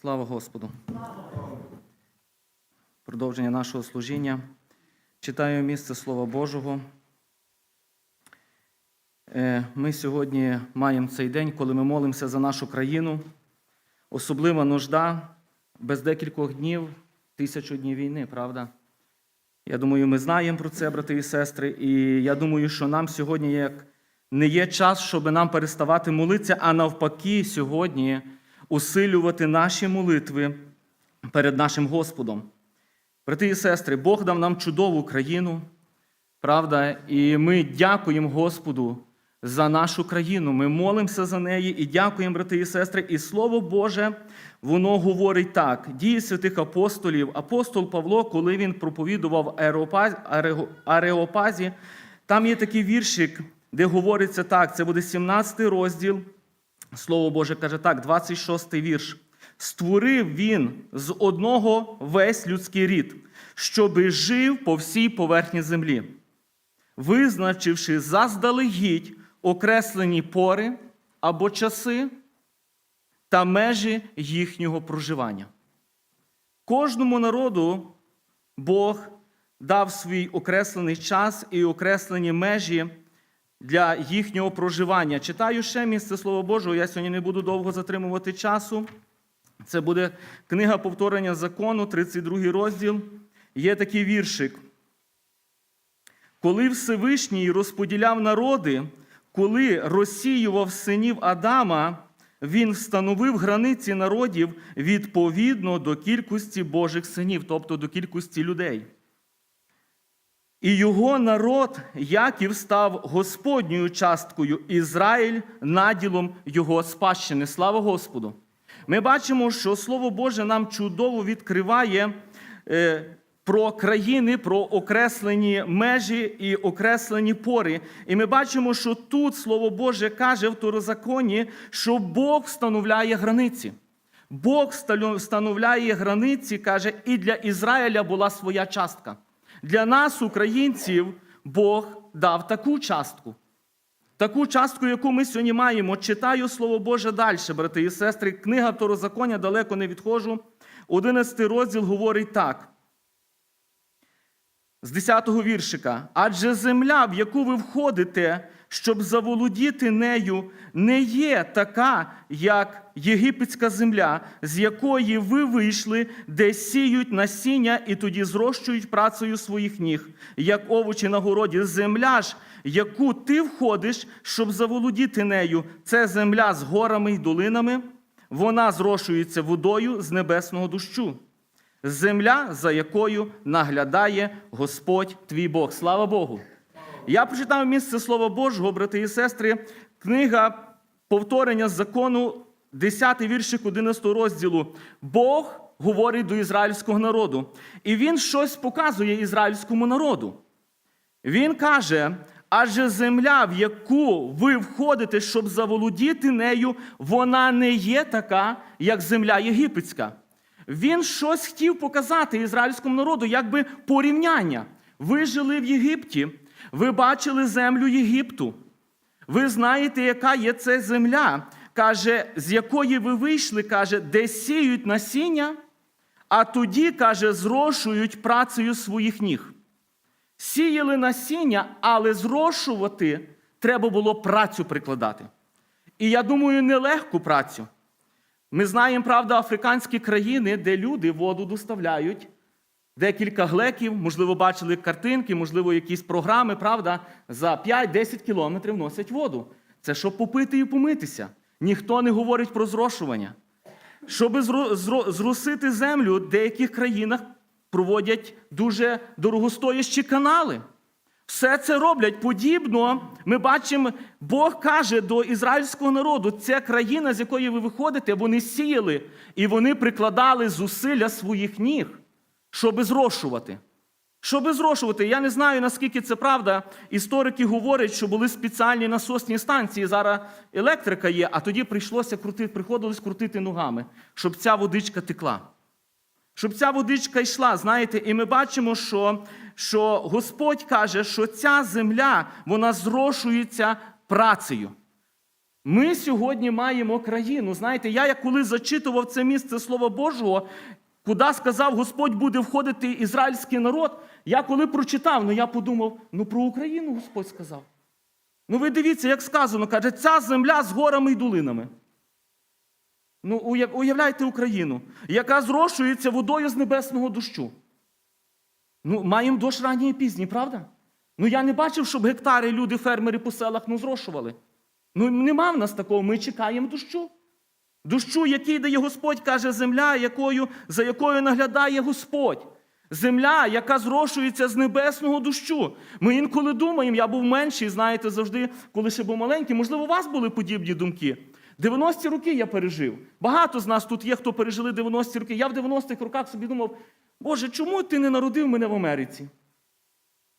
Слава Господу. Продовження нашого служіння. Читаю місце Слова Божого. Е, Ми сьогодні маємо цей день, коли ми молимося за нашу країну. Особлива нужда без декількох днів, тисячу днів війни, правда? Я думаю, ми знаємо про це, брати і сестри, і я думаю, що нам сьогодні як не є час, щоб нам переставати молитися, а навпаки, сьогодні усилювати наші молитви перед нашим Господом. Брати і сестри, Бог дав нам чудову країну, правда, і ми дякуємо Господу за нашу країну. Ми молимося за неї і дякуємо, брати і сестри. І Слово Боже, воно говорить так: дії святих апостолів, апостол Павло, коли він проповідував Ареопазі, там є такий віршик, де говориться так: це буде 17 розділ. Слово Боже каже так, 26 вірш. Створив він з одного весь людський рід, щоби жив по всій поверхні землі, визначивши заздалегідь окреслені пори або часи та межі їхнього проживання. Кожному народу Бог дав свій окреслений час і окреслені межі для їхнього проживання. Читаю ще місце Слова Божого, я сьогодні не буду довго затримувати часу. Це буде книга повторення закону, 32 розділ. Є такий віршик. Коли Всевишній розподіляв народи, коли розсіював синів Адама, він встановив границі народів відповідно до кількості Божих синів, тобто до кількості людей. І його народ Яків став Господньою часткою, Ізраїль наділом його спадщини. Слава Господу! Ми бачимо, що Слово Боже нам чудово відкриває е, про країни, про окреслені межі і окреслені пори. І ми бачимо, що тут Слово Боже каже в Торозаконі, що Бог встановляє границі. Бог встановляє границі, каже, і для Ізраїля була своя частка. Для нас, українців, Бог дав таку частку. Таку частку, яку ми сьогодні маємо, читаю Слово Боже далі, брати і сестри. Книга Второзаконня далеко не відходжу. 11 розділ говорить так. З 10-го віршика. Адже земля, в яку ви входите, щоб заволодіти нею, не є така, як єгипетська земля, з якої ви вийшли, де сіють насіння і тоді зрощують працею своїх ніг, як овочі на городі. Земля ж, яку ти входиш, щоб заволодіти нею, це земля з горами й долинами, вона зрошується водою з небесного дощу. Земля, за якою наглядає Господь твій Бог. Слава Богу! Я прочитав місце Слова Божого, брати і сестри, книга повторення закону, 10 віршик 11 розділу. Бог говорить до ізраїльського народу. І він щось показує ізраїльському народу. Він каже: адже земля, в яку ви входите, щоб заволодіти нею, вона не є така, як земля єгипетська. Він щось хотів показати ізраїльському народу, якби порівняння. Ви жили в Єгипті, ви бачили землю Єгипту. Ви знаєте, яка є це земля, каже, з якої ви вийшли, каже, де сіють насіння, а тоді, каже, зрошують працею своїх ніг. Сіяли насіння, але зрошувати треба було працю прикладати. І я думаю, нелегку працю. Ми знаємо, правда, африканські країни, де люди воду доставляють. Декілька глеків, можливо, бачили картинки, можливо, якісь програми, правда, за 5-10 кілометрів носять воду. Це щоб попити і помитися. Ніхто не говорить про зрошування. Щоб зросити землю, в деяких країнах проводять дуже дорогостоящі канали. Все це роблять подібно. Ми бачимо, Бог каже до ізраїльського народу: це країна, з якої ви виходите, вони сіяли і вони прикладали зусилля своїх ніг, щоб зрошувати. Щоб зрошувати, я не знаю, наскільки це правда. Історики говорять, що були спеціальні насосні станції. Зараз електрика є, а тоді прийшлося крутити, приходилось крутити ногами, щоб ця водичка текла. Щоб ця водичка йшла, знаєте, і ми бачимо, що що Господь каже, що ця земля вона зрошується працею. Ми сьогодні маємо країну. Знаєте, я як коли зачитував це місце Слова Божого, куди сказав Господь буде входити ізраїльський народ, я коли прочитав, ну я подумав, ну про Україну Господь сказав. Ну ви дивіться, як сказано, каже, ця земля з горами і долинами. Ну, уявляйте Україну, яка зрошується водою з небесного дощу. Ну, маємо дощ ранній і пізній, правда? Ну я не бачив, щоб гектари люди, фермери по селах ну, зрошували. Ну, нема в нас такого, ми чекаємо дощу. Дощу, який дає Господь, каже, земля, якою, за якою наглядає Господь. Земля, яка зрошується з небесного дощу. Ми інколи думаємо, я був менший, знаєте, завжди, коли ще був маленький, можливо, у вас були подібні думки. 90-ті роки я пережив. Багато з нас тут є, хто пережили 90-ті роки. Я в 90-х роках собі думав, Боже, чому ти не народив мене в Америці?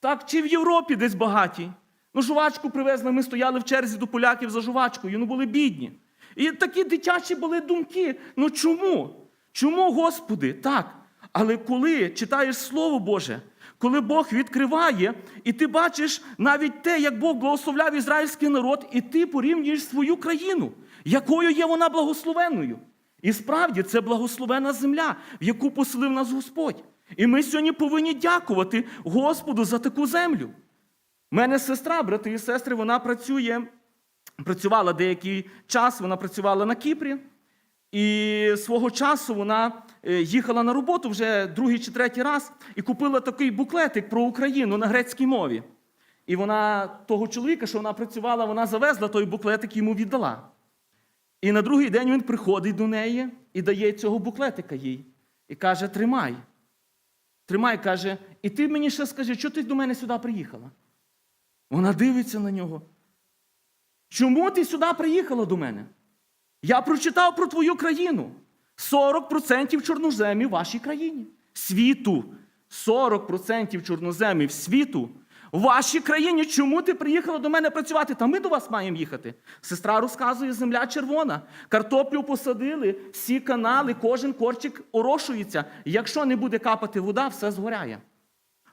Так, чи в Європі десь багаті? Ну, жувачку привезли, ми стояли в черзі до поляків за жувачкою, ну були бідні. І такі дитячі були думки. Ну чому? Чому, Господи? Так. Але коли читаєш Слово Боже, коли Бог відкриває, і ти бачиш навіть те, як Бог благословляв ізраїльський народ, і ти порівнюєш свою країну, якою є вона благословенною. І справді це благословена земля, в яку поселив нас Господь. І ми сьогодні повинні дякувати Господу за таку землю. У мене сестра, брати і сестри, вона працює, працювала деякий час, вона працювала на Кіпрі. І свого часу вона е, їхала на роботу вже другий чи третій раз і купила такий буклетик про Україну на грецькій мові. І вона того чоловіка, що вона працювала, вона завезла той буклетик йому віддала. І на другий день він приходить до неї і дає цього буклетика їй. І каже: Тримай. Тримай, каже, і ти мені ще скажи, що ти до мене сюди приїхала? Вона дивиться на нього. Чому ти сюди приїхала до мене? Я прочитав про твою країну. 40% чорноземів в вашій країні. Світу. 40% чорноземів світу. В вашій країні. Чому ти приїхала до мене працювати? Та ми до вас маємо їхати. Сестра розказує, земля червона. Картоплю посадили, всі канали, кожен корчик орошується. Якщо не буде капати вода, все згоряє.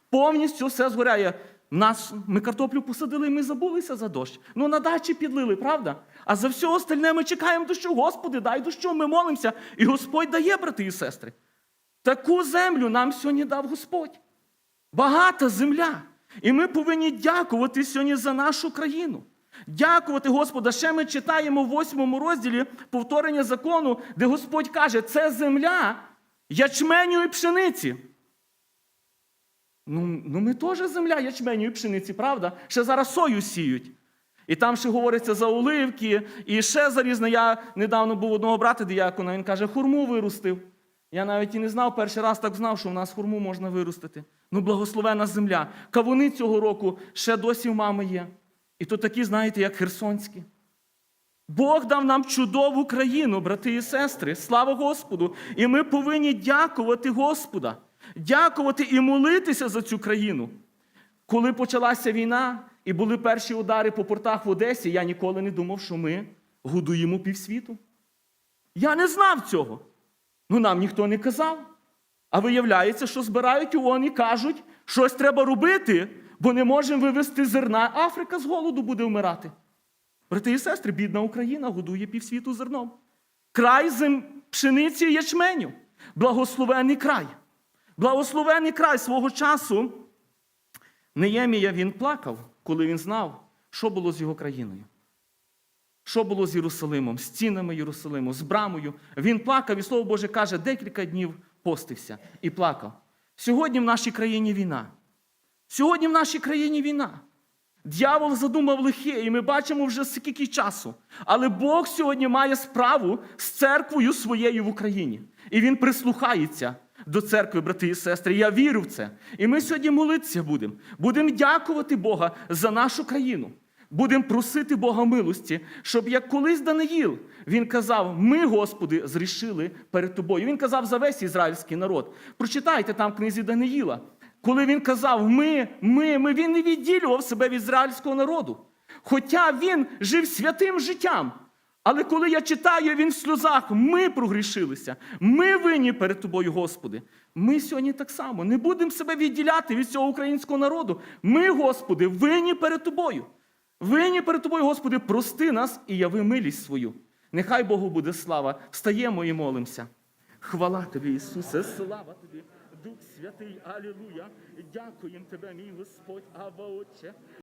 Повністю все згоряє. Нас, ми картоплю посадили, ми забулися за дощ. Ну на дачі підлили, правда? А за все остальне ми чекаємо дощу. Господи, дай дощу, ми молимося. І Господь дає, брати і сестри. Таку землю нам сьогодні дав Господь. Багата земля. І ми повинні дякувати сьогодні за нашу країну. Дякувати Господа. Ще ми читаємо в восьмому розділі повторення закону, де Господь каже, це земля ячменю і пшениці. Ну, ну ми теж земля ячменю і пшениці, правда? Ще зараз сою сіють. І там ще говориться за оливки, і ще за різне. Я недавно був одного брата діякона, він каже, хурму виростив. Я навіть і не знав, перший раз так знав, що в нас хурму можна виростити. Ну, благословена земля. Кавуни цього року ще досі в мами є. І то такі, знаєте, як херсонські. Бог дав нам чудову країну, брати і сестри. Слава Господу! І ми повинні дякувати Господа, дякувати і молитися за цю країну. Коли почалася війна і були перші удари по портах в Одесі, я ніколи не думав, що ми годуємо півсвіту. Я не знав цього. Ну нам ніхто не казав. А виявляється, що збирають ООН і кажуть, щось треба робити, бо не можемо вивезти зерна. Африка з голоду буде вмирати. Брати і сестри, бідна Україна годує півсвіту зерном. Край зем пшениці і ячменю. Благословений край. Благословений край свого часу. Неємія він плакав, коли він знав, що було з його країною. Що було з Єрусалимом, з стінами Єрусалиму, з брамою. Він плакав, і Слово Боже каже, декілька днів постився і плакав. Сьогодні в нашій країні війна. Сьогодні в нашій країні війна. Д'явол задумав лихе, і ми бачимо вже скільки часу. Але Бог сьогодні має справу з церквою своєю в Україні. І Він прислухається до церкви, брати і сестри. Я вірю в це. І ми сьогодні молитися будемо. Будемо дякувати Бога за нашу країну. Будемо просити Бога милості, щоб як колись Даниїл, він казав: Ми, Господи, зрішили перед тобою. Він казав за весь ізраїльський народ. Прочитайте там в книзі Даниїла. Коли він казав ми, ми, ми, він не відділював себе від ізраїльського народу. Хоча він жив святим життям. Але коли я читаю, він в сльозах, ми прогрішилися, ми винні перед тобою, Господи. Ми сьогодні так само не будемо себе відділяти від цього українського народу. Ми, Господи, винні перед тобою. Винні перед тобою, Господи, прости нас і яви милість свою. Нехай Богу буде слава. Встаємо і молимося. Хвала тобі, Ісусе, слава тобі, Дух Святий, Алілуя. Дякуємо тебе, мій Господь, Ава Отче.